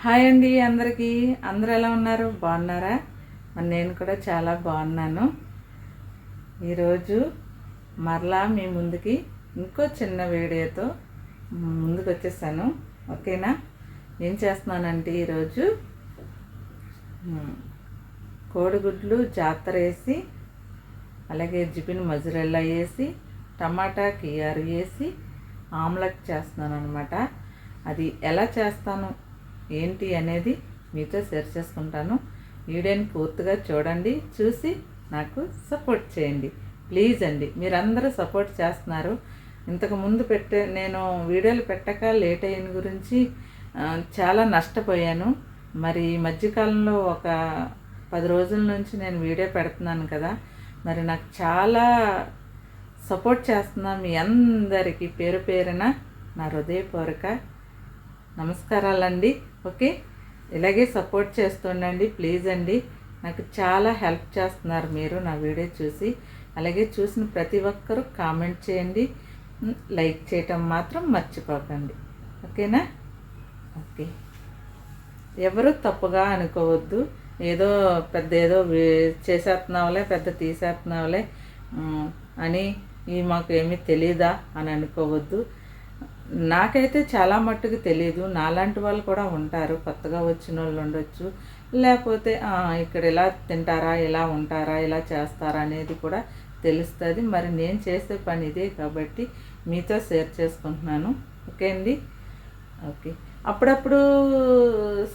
Hi అండి అందరికీ. అందరు ఎలా ఉన్నారు? బాగున్నారా? మరి నేను కూడా చాలా బాగున్నాను. ఈరోజు మరలా మీ ముందుకి ఇంకో చిన్న వీడియోతో ముందుకు వచ్చేసాను ఓకేనా? ఏం చేస్తున్నానంటే ఈరోజు కోడిగుడ్లు జాతర వేసి అలాగే జిపిన్ మజురెల్లా వేసి టమాటా కియారు వేసి ఆమ్లెట్ చేస్తున్నాను అనమాట అది ఎలా చేస్తాను? ఏంటి అనేది మీతో షేర్ చేసుకుంటాను. వీడియోని పూర్తిగా చూడండి చూసి నాకు సపోర్ట్ చేయండి. ప్లీజ్ అండి మీరందరూ సపోర్ట్ చేస్తున్నారు. ఇంతకు ముందు పెట్టే నేను వీడియోలు పెట్టక లేట్ అయిన గురించి చాలా నష్టపోయాను. మరి ఈ మధ్యకాలంలో ఒక పది రోజుల నుంచి నేను వీడియో పెడుతున్నాను కదా. మరి నాకు చాలా సపోర్ట్ చేస్తున్నా మీ అందరికీ పేరు పేరున నా హృదయపూర్వక నమస్కారాలండి. ఓకే? ఇలాగే సపోర్ట్ చేస్తుండండి. ప్లీజ్ అండి. నాకు చాలా హెల్ప్ చేస్తున్నారు మీరు నా వీడియో చూసి. అలాగే చూసిన ప్రతి ఒక్కరూ కామెంట్ చేయండి. లైక్ చేయటం మాత్రం మర్చిపోకండి. ఓకేనా? ఓకే. ఎవరు తప్పుగా అనుకోవద్దు. ఏదో పెద్ద ఏదో వే- చేసేస్తున్నావులే పెద్ద తీసేస్తున్నావులే అని ఈ మాకు ఏమీ తెలీదా అని అనుకోవద్దు. నాకైతే చాలా మట్టుకు తెలియదు నాలాంటి వాళ్ళు కూడా ఉంటారు. కొత్తగా వచ్చిన వాళ్ళు ఉండొచ్చు. లేకపోతే ఇక్కడ ఇలా తింటారా ఇలా ఉంటారా ఇలా చేస్తారా అనేది కూడా తెలుస్తుంది. మరి నేను చేసే పని ఇదే కాబట్టి మీతో షేర్ చేసుకుంటున్నాను. ఓకే అండి? ఓకే. అప్పుడప్పుడు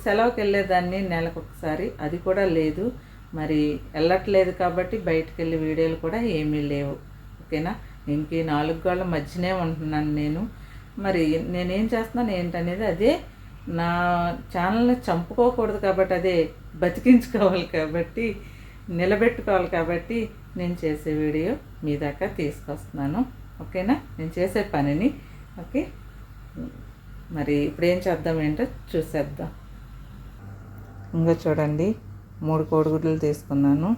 సెలవుకి వెళ్ళేదాన్ని నెలకు ఒకసారి. అది కూడా లేదు. మరి వెళ్ళట్లేదు కాబట్టి బయటకు వెళ్ళి వీడియోలు కూడా ఏమీ లేవు. ఓకేనా? ఇంక నాలుగు గోళ్ళ మధ్యనే ఉంటున్నాను నేను. మరి నేనేం చేస్తున్నాను ఏంటనేది అదే నా ఛానల్ని చంపుకోకూడదు కాబట్టి అదే బతికించుకోవాలి కాబట్టి నిలబెట్టుకోవాలి కాబట్టి నేను చేసే వీడియో మీ దాకా తీసుకొస్తున్నాను. ఓకేనా? నేను చేసే పనిని. ఓకే? మరి ఇప్పుడు ఏం చేద్దాం ఏంటో చూసేద్దాం. ఇంకా చూడండి. మూడు కోడిగుడ్లు తీసుకున్నాను.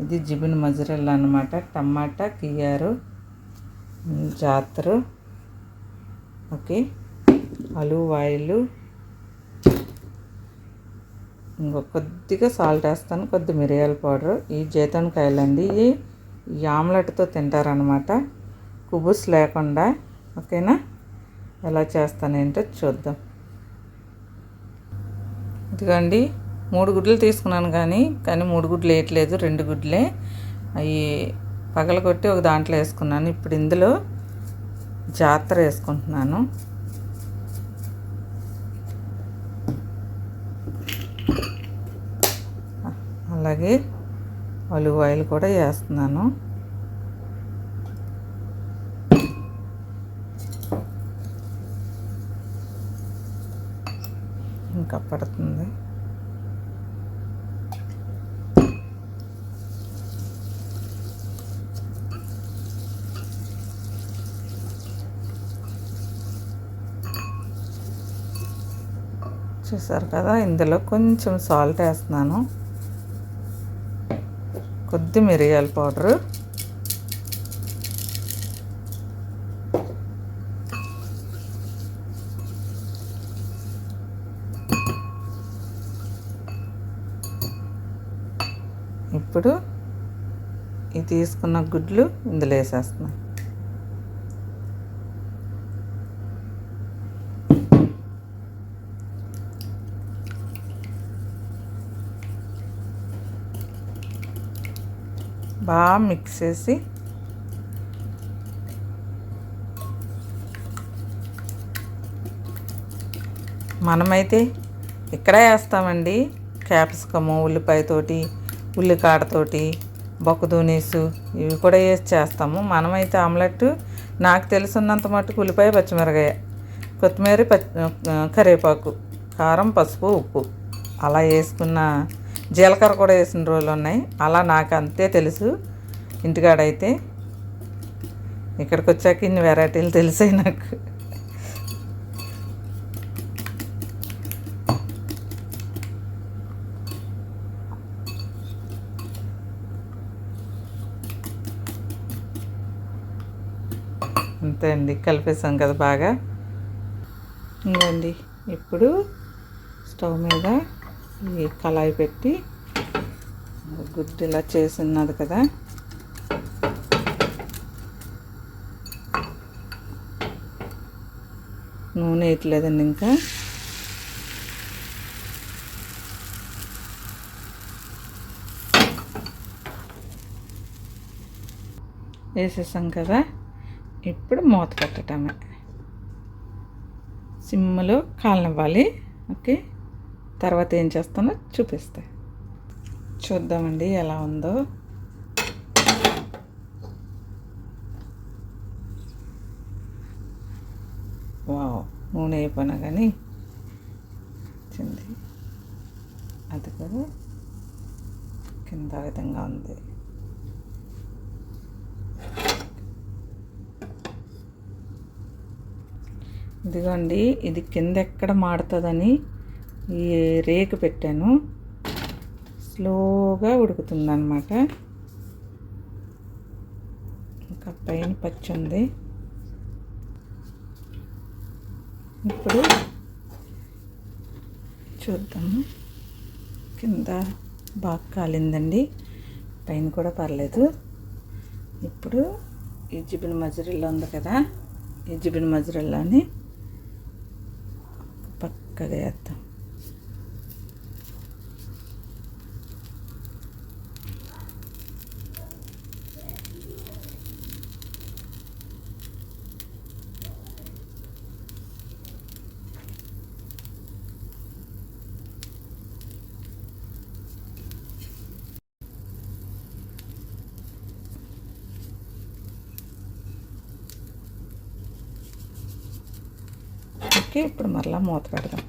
ఇది జిబిన్ మజరల్ అనమాట టమాటా కియారు జాతరు ఓకే. అలువాయిలు ఇంకో కొద్దిగా సాల్ట్ వేస్తాను. కొద్ది మిరియాల పౌడర్. ఈ జీతనకాయలు అండి ఈ ఈ ఆమ్లెట్తో తింటారనమాట కుబుస్ లేకుండా. ఓకేనా? ఎలా చేస్తానేంటో చూద్దాం. ఇదిగోండి. మూడు గుడ్లు తీసుకున్నాను కానీ కానీ మూడు గుడ్లు వేయట్లేదు. రెండు గుడ్లే. అవి పగలగొట్టి ఒక దాంట్లో వేసుకున్నాను. ఇప్పుడు ఇందులో జాతర వేసుకుంటున్నాను. అలాగే ఒలివ్ ఆయిల్ కూడా వేస్తున్నాను ఇంకా పడుతుంది చూసారు కదా ఇందులో కొంచెం సాల్ట్ వేస్తున్నాను. కొద్ది మిరియాల పౌడరు. ఇప్పుడు ఈ తీసుకున్న గుడ్లు ఇందులో వేసేస్తున్నాను. బాగా మిక్స్ చేసి మనమైతే ఇక్కడే వేస్తామండి. క్యాప్సికము ఉల్లిపాయతోటి ఉల్లికాడతోటి బొక్కదూనేసు ఇవి కూడా వేసి చేస్తాము. మనమైతే ఆమ్లెట్ నాకు తెలుసున్నంత మట్టుకు ఉల్లిపాయ పచ్చిమిరకాయ కొత్తిమీర పచ్చి కరివేపాకు కారం పసుపు ఉప్పు అలా వేసుకున్న జీలకర్ర కూడా వేసిన రోజులు ఉన్నాయి. అలా నాకు అంతే తెలుసు. ఇంటికాడైతే ఇక్కడికి వచ్చాక ఇన్ని వెరైటీలు తెలిసాయి నాకు. అంతే అండి కలిపేసాం కదా బాగా. ఇంకండి ఇప్పుడు స్టవ్ మీద ఈ కళాయి పెట్టి గుడ్డు ఇలా చేసి ఉన్నది కదా. నూనె వేయట్లేదండి ఇంకా. వేసేసాం కదా. ఇప్పుడు మూత పెట్టడమే సిమ్లో కాలనివ్వాలి. ఓకే. తర్వాత ఏం చేస్తానో చూపిస్తా. చూద్దామండి ఎలా ఉందో. వావ్ నూనె అయిపోయినా కానీ వచ్చింది. అది కూడా కింద విధంగా ఉంది. ఇదిగోండి ఇది కింద ఎక్కడ మాడుతుందని ఈ రేకు పెట్టాను. స్లోగా ఉడుకుతుందన్నమాట. ఇంకా పైన పచ్చి ఉంది. ఇప్పుడు చూద్దాము కింద బాగా కాలిందండి. పైన కూడా పర్లేదు. ఇప్పుడు ఈ జిబిన్ మజరిల్లా ఉంది కదా. ఈ జిబిన్ మజరిల్లాని పక్కగా వేద్దాం. ఓకే ఇప్పుడు మరలా మూత పెడదాం.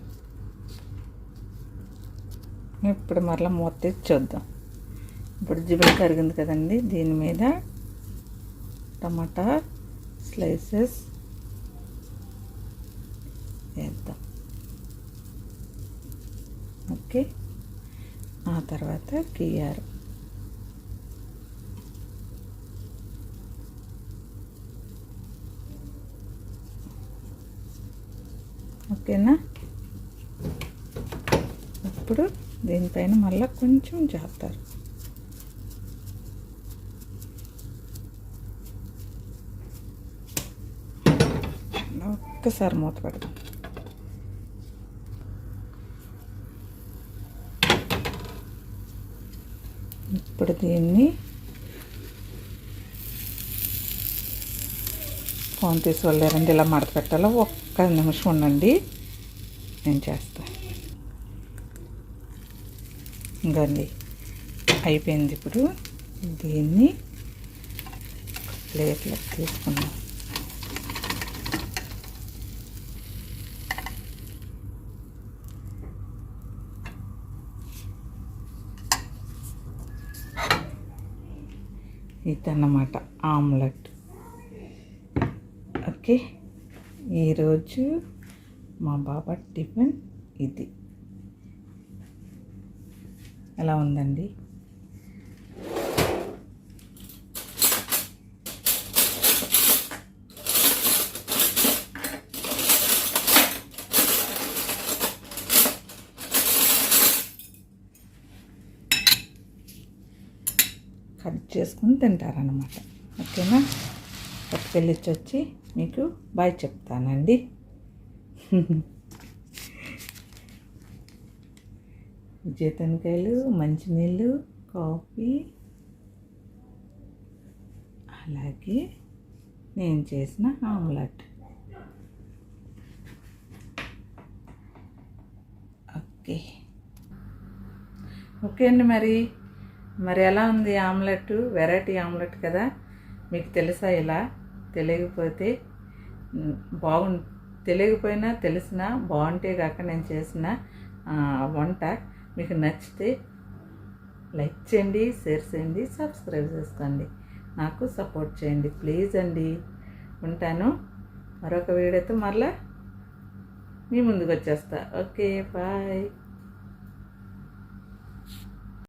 ఇప్పుడు మరలా మూత తీసి చూద్దాం. ఇప్పుడు జిబిల్ కరిగింది కదండి దీని మీద టమాటా స్లైసెస్ వేద్దాం. ఓకే ఆ తర్వాత కియారు ఓకేనా? ఇప్పుడు దీనిపైన మళ్ళీ కొంచెం చేస్తారు ఒక్కసారి మూత పెడదాం. ఇప్పుడు దీన్ని ఫోన్ తీసి ఇలా మడత పెట్టాలో? ఒక్క నిమిషం ఉండండి. నేను చేస్తాను ఇంకండి అయిపోయింది ఇప్పుడు. దీన్ని ప్లేట్లో తీసుకున్నాం ఇదన్నమాట ఆమ్లెట్. ఓకే. ఈరోజు మా బాబా టిఫిన్ ఇది. ఎలా ఉందండి? కట్ చేసుకుని తింటారనమాట ఓకేనా? పట్టుకెళ్ళిచ్చి వచ్చి మీకు బాయ్ చెప్తానండి. జీతనకాయలు మంచినీళ్ళు కాఫీ అలాగే నేను చేసిన ఆమ్లెట్. ఓకే. ఓకే అండి మరి. మరి ఎలా ఉంది ఆమ్లెట్? వెరైటీ ఆమ్లెట్ కదా. మీకు తెలుసా ఇలా? తెలియకపోతే బాగు తెలియకపోయినా తెలిసినా బాగుంటే కాక నేను చేసిన వంట మీకు నచ్చితే లైక్ చేయండి షేర్ చేయండి సబ్స్క్రైబ్ చేసుకోండి. నాకు సపోర్ట్ చేయండి ప్లీజ్ అండి. ఉంటాను. మరొక వీడియోతో మరలా మీ ముందుకు వచ్చేస్తా. Okay bye.